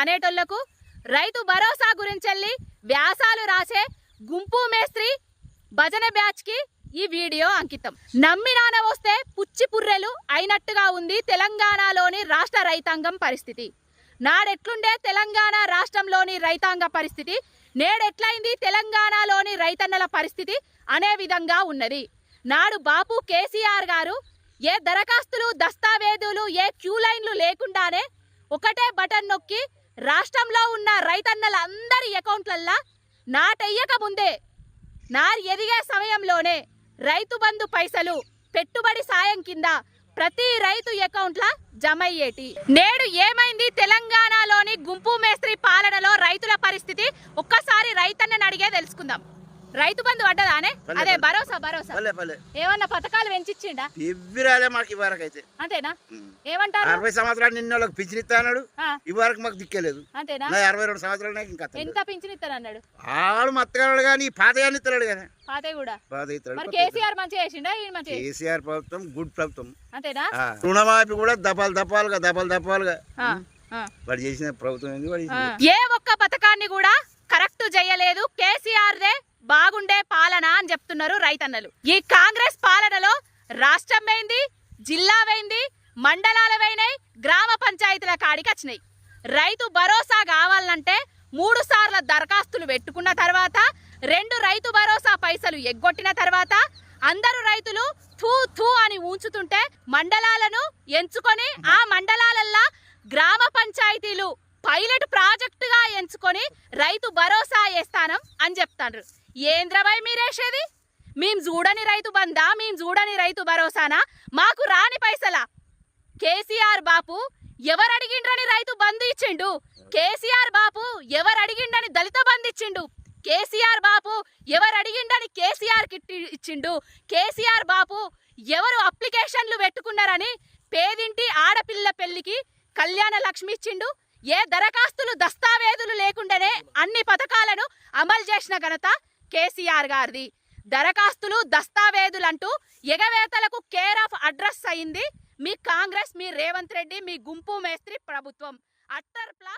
అనేటోళ్ళకు రైతు భరోసా గురించెల్లి వ్యాసాలు రాసే గుంపు మేస్త్రి భజన బ్యాచ్కి ఈ వీడియో అంకితం. నమ్మినాన వస్తే పుచ్చి పుర్రెలు అయినట్టుగా ఉంది తెలంగాణలోని రాష్ట్ర రైతాంగం పరిస్థితి. నాడెట్లుండే తెలంగాణ రాష్ట్రంలోని రైతాంగ పరిస్థితి నేడెట్లయింది తెలంగాణలోని రైతన్నల పరిస్థితి అనే విధంగా ఉన్నది. నాడు బాపు కేసీఆర్ గారు ఏ దరఖాస్తులు దస్తావేజులు ఏ క్యూ లైన్లు లేకుండానే ఒకటే బటన్ నొక్కి రాష్ట్రంలో ఉన్న రైతన్నల అందరి అకౌంట్లల్లా నాటెయ్యక ముందే నారు ఎదిగే సమయంలోనే రైతు బంధు పైసలు పెట్టుబడి సాయం కింద ప్రతి రైతు అకౌంట్ల జమ అయ్యేటి నేడు ఏమైంది? తెలంగాణలోని గుంపు మేస్త్రి పాలనలో రైతుల పరిస్థితి ఒక్కసారి రైతన్నని అడిగే తెలుసుకుందాం. రైతు బంధు పడ్డదానే అదే. భరోసా భరోసా. ఏమన్నా పథకాలు పెంచిచ్చిండా? రాలే మాకు ఇవరకు అయితే. అంతేనా? ఏమంటారు? అరవై సంవత్సరాలు నిన్న వాళ్ళకి పింఛన్ అన్నాడు ఇవరకు మాకు దిక్కేలేదు. అంతేనా? అరవై రెండు సంవత్సరాలు నాకు ఇంకా ఎంత పింఛన్ ఇస్తానన్నాడు? ఆడు మత్తగాడు కానీ పాతయాన్ని ఇస్తున్నాడు కదా పాతే కూడా. పాత మరి ఇస్తాడు కేసీఆర్ మంచిగా చేసిండా? మంచిగా? కేసీఆర్ ప్రభుత్వం గుడ్ ప్రభుత్వం. అంతేనా? రుణమాఫీ కూడా దపాలు దపాలుగా దపాలు దపాలుగా. వాడు చేసిన ప్రభుత్వం. ఏ ఒక్క పథకాన్ని కూడా కరెక్ట్ చేయలేదు కేసీఆర్ దే పాలన అని రైతన్నలు. ఈ కాంగ్రెస్ పాలనలో రాష్ట్రం వేయింది జిల్లా వేయింది మండలాలు వేయినాయి గ్రామ పంచాయతీల కాడికి వచ్చినాయి రైతు భరోసా కావాలంటే మూడు సార్ల దరఖాస్తులు పెట్టుకున్న తర్వాత రెండు రైతు భరోసా పైసలు ఎగ్గొట్టిన తర్వాత అందరు రైతులు థూ థూ అని ఉంచుతుంటే మండలాలను ఎంచుకొని ఆ మండలాలల్లా గ్రామ పంచాయతీలు పైలట్ ప్రాజెక్టుగా ఎంచుకొని రైతు భరోసా వేస్తానం అని చెప్తాండ్రు. ఏంద్రబాయ్ మీరేసేది? మేం చూడని రైతు బందా మేం చూడని రైతు భరోసానా? మాకు రాని పైసలా. కేసీఆర్ బాపు ఎవరు అడిగిండ్రని రైతు బంధు ఇచ్చిండు? కేసీఆర్ బాపు ఎవరు అడిగిండని దళిత బంధు ఇచ్చిండు? కేసీఆర్ బాపు ఎవరు అడిగిండని కేసీఆర్ కిట్ ఇచ్చిండు? కేసీఆర్ బాపు ఎవరు అప్లికేషన్లు పెట్టుకున్నారని పేదింటి ఆడపిల్ల పెళ్ళికి కళ్యాణ లక్ష్మి ఇచ్చిండు? ఏ దరఖాస్తులు దస్తావేజులు లేకుండానే అన్ని పథకాలను అమలు చేసిన ఘనత కేసీఆర్ గారిది. దరఖాస్తులు దస్తావేజులంటూ ఎగవేతలకు కేర్ ఆఫ్ అడ్రస్ అయింది మీ కాంగ్రెస్ మీ రేవంత్ రెడ్డి మీ గుంపు మేస్త్రి ప్రభుత్వం. అట్టర్ ప్లా